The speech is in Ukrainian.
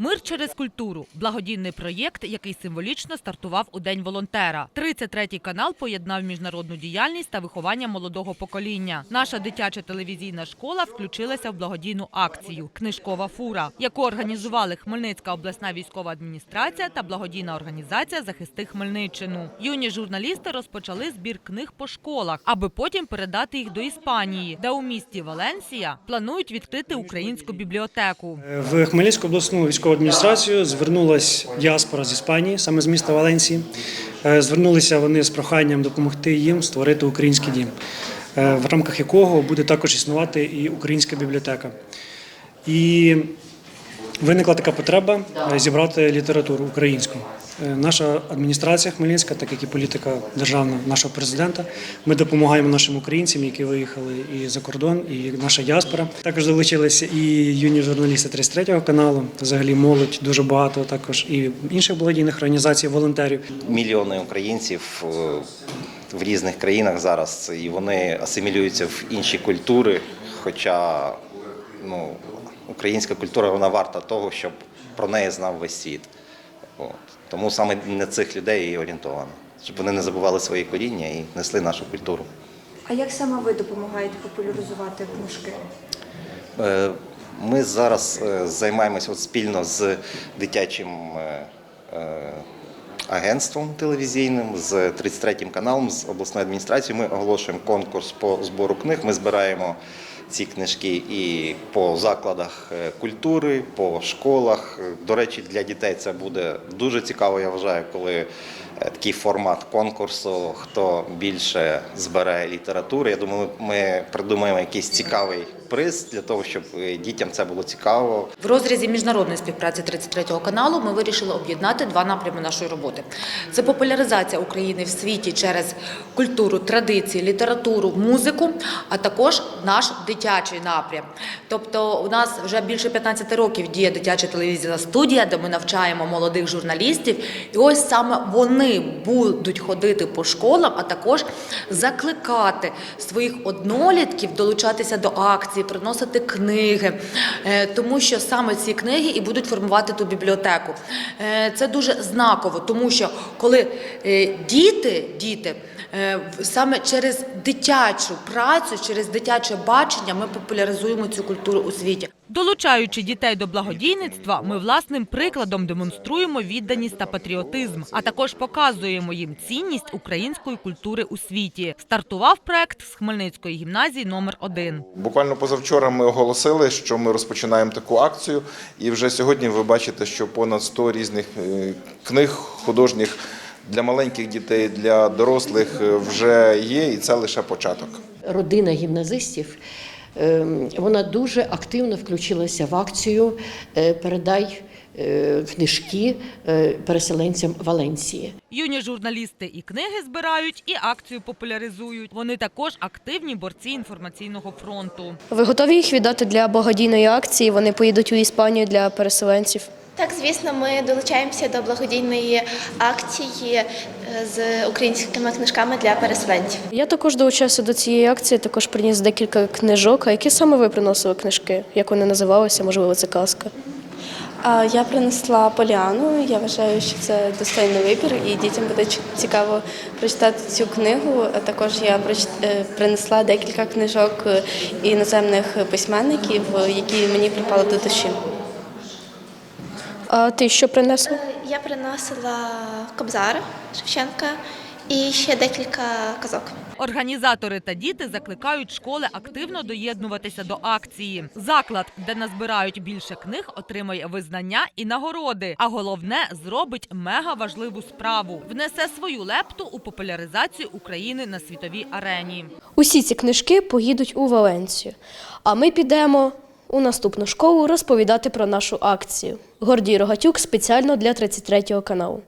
Мир через культуру благодійний проєкт, який символічно стартував у День волонтера. 33-й канал поєднав міжнародну діяльність та виховання молодого покоління. Наша дитяча телевізійна школа включилася в благодійну акцію Книжкова фура, яку організували Хмельницька обласна військова адміністрація та благодійна організація Захисти Хмельниччину. Юні журналісти розпочали збір книг по школах, аби потім передати їх до Іспанії, де у місті Валенсія планують відкрити українську бібліотеку. В Хмельницьку обласну військову адміністрацію звернулася діаспора з Іспанії, саме з міста Валенсії. Е, Звернулися вони з проханням допомогти їм створити український дім, е, в рамках якого буде також існувати і українська бібліотека. І виникла така потреба е, зібрати літературу українську. Е, Наша адміністрація Хмельницька, так як і політика державна нашого президента, ми допомагаємо нашим українцям, які виїхали і за кордон, і наша діаспора. Також долучилися і юні журналісти 33-го каналу, взагалі молодь дуже багато, також і інших благодійних організацій, волонтерів. мільйони українців е, в різних країнах зараз, і вони асимілюються в інші культури. Хоча ну, українська культура вона варта того, щоб про неї знав весь світ. От. Тому саме на цих людей і орієнтовано, щоб вони не забували свої коріння і несли нашу культуру. А як саме ви допомагаєте популяризувати книжки? Е, Ми зараз е, займаємося от спільно з дитячим е, агентством телевізійним, з 33-м каналом, з обласною адміністрацією. Ми оголошуємо конкурс по збору книг. Ми збираємо ці книжки і по закладах е, культури, по школах. Е, До речі, для дітей це буде дуже цікаво, я вважаю, коли е, такий формат конкурсу, хто більше збере літератури. Я думаю, ми придумаємо якийсь цікавий приз для того, щоб е, дітям це було цікаво. В розрізі міжнародної співпраці 33-го каналу ми вирішили об'єднати два напрями нашої роботи: це популяризація України в світі через культуру, традиції, літературу, музику, а також наш дитячий напрям. Тобто, у нас вже більше 15 років діє дитяча телевізійна студія, де ми навчаємо молодих журналістів, і ось саме вони будуть ходити по школам, а також закликати своїх однолітків долучатися до акції, приносити книги, Е, тому що саме ці книги і будуть формувати ту бібліотеку. Е, Це дуже знаково, тому що коли е, діти, діти саме через дитячу працю, через дитяче бачення ми популяризуємо цю культуру у світі. Долучаючи дітей до благодійництва, ми власним прикладом демонструємо відданість та патріотизм, а також показуємо їм цінність української культури у світі. Стартував проект з Хмельницької гімназії номер 1 Буквально позавчора ми оголосили, що ми розпочинаємо таку акцію, і вже сьогодні ви бачите, що понад 100 різних е, книг художніх для маленьких дітей, для дорослих е, вже є, і це лише початок. родина гімназистів. Ем, Вона дуже активно включилася в акцію е, Передай е, книжки е, переселенцям Валенції. Юні журналісти і книги збирають, і акцію популяризують. Вони також активні борці інформаційного фронту. Ви готові їх віддати для благодійної акції? Вони поїдуть у Іспанію для переселенців. Так, звісно, ми долучаємося до благодійної акції е, з українськими книжками для переселенців. Я також долучався до цієї акції, також приніс декілька книжок. А які саме ви приносили книжки? Як вони називалися? Можливо, це казка? Я принесла Поліану. Я вважаю, що це достойний вибір, і дітям буде цікаво прочитати цю книгу. Також я е, принесла декілька книжок е, іноземних письменників, які мені припали до душі. А ти що принесла? Е, Я приносила Кобзара Шевченка і ще декілька казок. Організатори та діти закликають школи активно доєднуватися до акції. Заклад, де назбирають більше книг, отримає визнання і нагороди. А головне зробить мега важливу справу внесе свою лепту у популяризацію України на світовій арені. Усі ці книжки поїдуть у Валенцію. А ми підемо у наступну школу розповідати про нашу акцію. Гордій Рогатюк спеціально для 33 каналу.